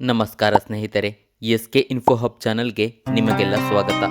ನಮಸ್ಕಾರ ಸ್ನೇಹಿತರೆ S K info hub ಚಾನಲ್ಗೆ ನಿಮಗೆಲ್ಲ ಸ್ವಾಗತ.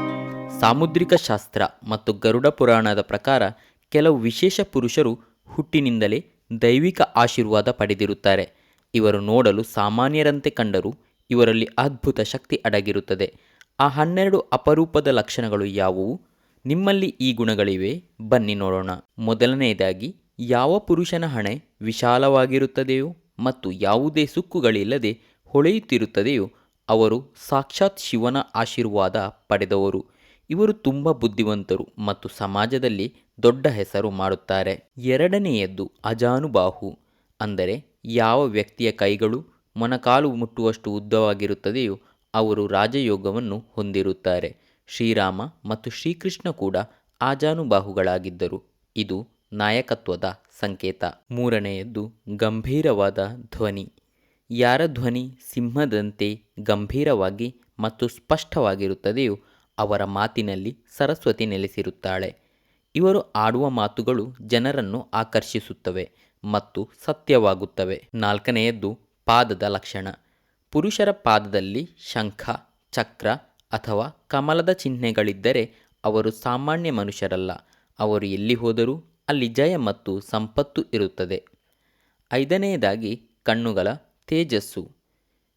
ಸಾಮುದ್ರಿಕ ಶಾಸ್ತ್ರ ಮತ್ತು ಗರುಡ ಪುರಾಣದ ಪ್ರಕಾರ ಕೆಲವು ವಿಶೇಷ ಪುರುಷರು ಹುಟ್ಟಿನಿಂದಲೇ ದೈವಿಕ ಆಶೀರ್ವಾದ ಪಡೆದಿರುತ್ತಾರೆ. ಇವರು ನೋಡಲು ಸಾಮಾನ್ಯರಂತೆ ಕಂಡರೂ ಇವರಲ್ಲಿ ಅದ್ಭುತ ಶಕ್ತಿ ಅಡಗಿರುತ್ತದೆ. ಆ ಹನ್ನೆರಡು ಅಪರೂಪದ ಲಕ್ಷಣಗಳು ಯಾವುವು? ನಿಮ್ಮಲ್ಲಿ ಈ ಗುಣಗಳಿವೆ, ಬನ್ನಿ ನೋಡೋಣ. ಮೊದಲನೆಯದಾಗಿ, ಯಾವ ಪುರುಷನ ಹಣೆ ವಿಶಾಲವಾಗಿರುತ್ತದೆಯೋ ಮತ್ತು ಯಾವುದೇ ಸುಕ್ಕುಗಳಿಲ್ಲದೆ ಹೊಳೆಯುತ್ತಿರುತ್ತದೆಯೋ ಅವರು ಸಾಕ್ಷಾತ್ ಶಿವನ ಆಶೀರ್ವಾದ ಪಡೆದವರು. ಇವರು ತುಂಬ ಬುದ್ಧಿವಂತರು ಮತ್ತು ಸಮಾಜದಲ್ಲಿ ದೊಡ್ಡ ಹೆಸರು ಮಾಡುತ್ತಾರೆ. ಎರಡನೆಯದ್ದು ಅಜಾನುಬಾಹು. ಅಂದರೆ ಯಾವ ವ್ಯಕ್ತಿಯ ಕೈಗಳು ಮೊಣಕಾಲು ಮುಟ್ಟುವಷ್ಟು ಉದ್ದವಾಗಿರುತ್ತದೆಯೋ ಅವರು ರಾಜಯೋಗವನ್ನು ಹೊಂದಿರುತ್ತಾರೆ. ಶ್ರೀರಾಮ ಮತ್ತು ಶ್ರೀಕೃಷ್ಣ ಕೂಡ ಆಜಾನುಬಾಹುಗಳಾಗಿದ್ದರು ಇದು ನಾಯಕತ್ವದ ಸಂಕೇತ. ಮೂರನೆಯದ್ದು ಗಂಭೀರವಾದ ಧ್ವನಿ. ಯಾರ ಧ್ವನಿ ಸಿಂಹದಂತೆ ಗಂಭೀರವಾಗಿ ಮತ್ತು ಸ್ಪಷ್ಟವಾಗಿರುತ್ತದೆಯೋ ಅವರ ಮಾತಿನಲ್ಲಿ ಸರಸ್ವತಿ ನೆಲೆಸಿರುತ್ತಾಳೆ. ಇವರು ಆಡುವ ಮಾತುಗಳು ಜನರನ್ನು ಆಕರ್ಷಿಸುತ್ತವೆ ಮತ್ತು ಸತ್ಯವಾಗುತ್ತವೆ. ನಾಲ್ಕನೆಯದ್ದು ಪಾದದ ಲಕ್ಷಣ. ಪುರುಷರ ಪಾದದಲ್ಲಿ ಶಂಖ, ಚಕ್ರ ಅಥವಾ ಕಮಲದ ಚಿಹ್ನೆಗಳಿದ್ದರೆ ಅವರು ಸಾಮಾನ್ಯ ಮನುಷ್ಯರಲ್ಲ. ಅವರು ಎಲ್ಲಿ ಹೋದರೂ ಅಲ್ಲಿ ಜಯ ಮತ್ತು ಸಂಪತ್ತು ಇರುತ್ತದೆ. ಐದನೆಯದಾಗಿ ಕಣ್ಣುಗಳ ತೇಜಸ್ಸು.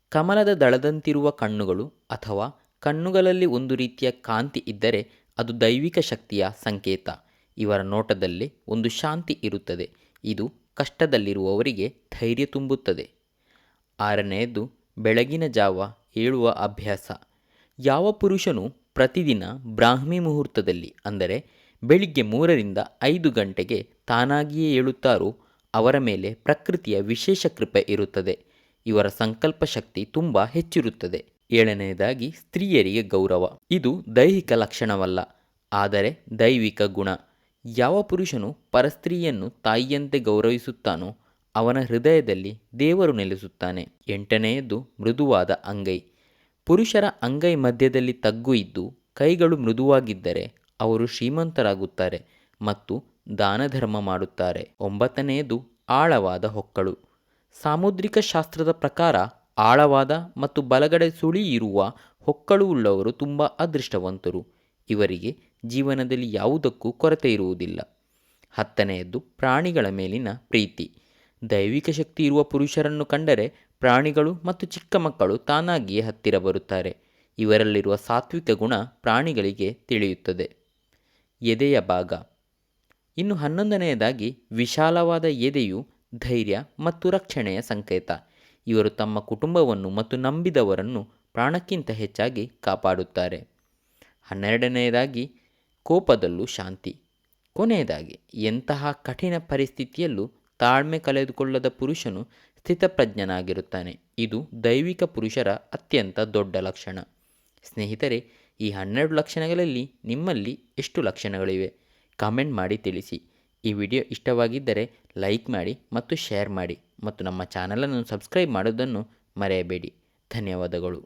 ಕಮಲದ ದಳದಂತಿರುವ ಕಣ್ಣುಗಳು ಅಥವಾ ಕಣ್ಣುಗಳಲ್ಲಿ ಒಂದು ರೀತಿಯ ಕಾಂತಿ ಇದ್ದರೆ ಅದು ದೈವಿಕ ಶಕ್ತಿಯ ಸಂಕೇತ. ಇವರ ನೋಟದಲ್ಲಿ ಒಂದು ಶಾಂತಿ ಇರುತ್ತದೆ. ಇದು ಕಷ್ಟದಲ್ಲಿರುವವರಿಗೆ ಧೈರ್ಯ ತುಂಬುತ್ತದೆ. ಆರನೆಯದು, ಬೆಳಗಿನ ಜಾವ ಏಳುವ ಅಭ್ಯಾಸ. ಯಾವ ಪುರುಷನು ಪ್ರತಿದಿನ ಬ್ರಾಹ್ಮಿ ಮುಹೂರ್ತದಲ್ಲಿ ಅಂದರೆ ಬೆಳಿಗ್ಗೆ ಮೂರರಿಂದ ಐದು ಗಂಟೆಗೆ ತಾನಾಗಿಯೇ ಏಳುತ್ತಾರೋ ಅವರ ಮೇಲೆ ಪ್ರಕೃತಿಯ ವಿಶೇಷ ಕೃಪೆ ಇರುತ್ತದೆ. ಇವರ ಸಂಕಲ್ಪ ಶಕ್ತಿ ತುಂಬ ಹೆಚ್ಚಿರುತ್ತದೆ. ಏಳನೆಯದಾಗಿ ಸ್ತ್ರೀಯರಿಗೆ ಗೌರವ. ಇದು ದೈಹಿಕ ಲಕ್ಷಣವಲ್ಲ, ಆದರೆ ದೈವಿಕ ಗುಣ. ಯಾವ ಪುರುಷನು ಪರಸ್ತ್ರೀಯನ್ನು ತಾಯಿಯಂತೆ ಗೌರವಿಸುತ್ತಾನೋ ಅವನ ಹೃದಯದಲ್ಲಿ ದೇವರು ನೆಲೆಸುತ್ತಾನೆ. ಎಂಟನೆಯದು ಮೃದುವಾದ ಅಂಗೈ. ಪುರುಷರ ಅಂಗೈ ಮಧ್ಯದಲ್ಲಿ ತಗ್ಗು ಇದ್ದು ಕೈಗಳು ಮೃದುವಾಗಿದ್ದರೆ ಅವರು ಶ್ರೀಮಂತರಾಗುತ್ತಾರೆ ಮತ್ತು ದಾನ ಧರ್ಮ ಮಾಡುತ್ತಾರೆ. ಒಂಬತ್ತನೆಯದು ಆಳವಾದ ಹೊಕ್ಕಳು. ಸಾಮುದ್ರಿಕ ಶಾಸ್ತ್ರದ ಪ್ರಕಾರ ಆಳವಾದ ಮತ್ತು ಬಲಗಡೆ ಸುಳಿ ಇರುವ ಹೊಕ್ಕಳು ಉಳ್ಳವರು ತುಂಬ ಅದೃಷ್ಟವಂತರು. ಇವರಿಗೆ ಜೀವನದಲ್ಲಿ ಯಾವುದಕ್ಕೂ ಕೊರತೆ ಇರುವುದಿಲ್ಲ. ಹತ್ತನೆಯದ್ದು, ಪ್ರಾಣಿಗಳ ಮೇಲಿನ ಪ್ರೀತಿ. ದೈವಿಕ ಶಕ್ತಿ ಇರುವ ಪುರುಷರನ್ನು ಕಂಡರೆ ಪ್ರಾಣಿಗಳು ಮತ್ತು ಚಿಕ್ಕ ಮಕ್ಕಳು ತಾನಾಗಿಯೇ ಹತ್ತಿರ ಬರುತ್ತಾರೆ. ಇವರಲ್ಲಿರುವ ಸಾತ್ವಿಕ ಗುಣ ಪ್ರಾಣಿಗಳಿಗೆ ತಿಳಿಯುತ್ತದೆ. ಎದೆಯ ಭಾಗ. ಇನ್ನು ಹನ್ನೊಂದನೆಯದಾಗಿ, ವಿಶಾಲವಾದ ಎದೆಯು ಧೈರ್ಯ ಮತ್ತು ರಕ್ಷಣೆಯ ಸಂಕೇತ. ಇವರು ತಮ್ಮ ಕುಟುಂಬವನ್ನು ಮತ್ತು ನಂಬಿದವರನ್ನು ಪ್ರಾಣಕ್ಕಿಂತ ಹೆಚ್ಚಾಗಿ ಕಾಪಾಡುತ್ತಾರೆ. ಹನ್ನೆರಡನೆಯದಾಗಿ, ಕೋಪದಲ್ಲೂ ಶಾಂತಿ. ಕೊನೆಯದಾಗಿ, ಎಂತಹ ಕಠಿಣ ಪರಿಸ್ಥಿತಿಯಲ್ಲೂ ತಾಳ್ಮೆ ಕಳೆದುಕೊಳ್ಳದ ಪುರುಷನು ಸ್ಥಿತಪ್ರಜ್ಞನಾಗಿರುತ್ತಾನೆ. ಇದು ದೈವಿಕ ಪುರುಷರ ಅತ್ಯಂತ ದೊಡ್ಡ ಲಕ್ಷಣ. ಸ್ನೇಹಿತರೆ, ಈ ಹನ್ನೆರಡು ಲಕ್ಷಣಗಳಲ್ಲಿ ನಿಮ್ಮಲ್ಲಿ ಎಷ್ಟು ಲಕ್ಷಣಗಳಿವೆ? ಕಾಮೆಂಟ್ ಮಾಡಿ ತಿಳಿಸಿ. ಈ ವಿಡಿಯೋ ಇಷ್ಟವಾಗಿದ್ದರೆ ಲೈಕ್ ಮಾಡಿ ಮತ್ತು ಶೇರ್ ಮಾಡಿ ಮತ್ತು ನಮ್ಮ ಚಾನಲನ್ನು ಸಬ್ಸ್ಕ್ರೈಬ್ ಮಾಡೋದನ್ನು ಮರೆಯಬೇಡಿ. ಧನ್ಯವಾದಗಳು.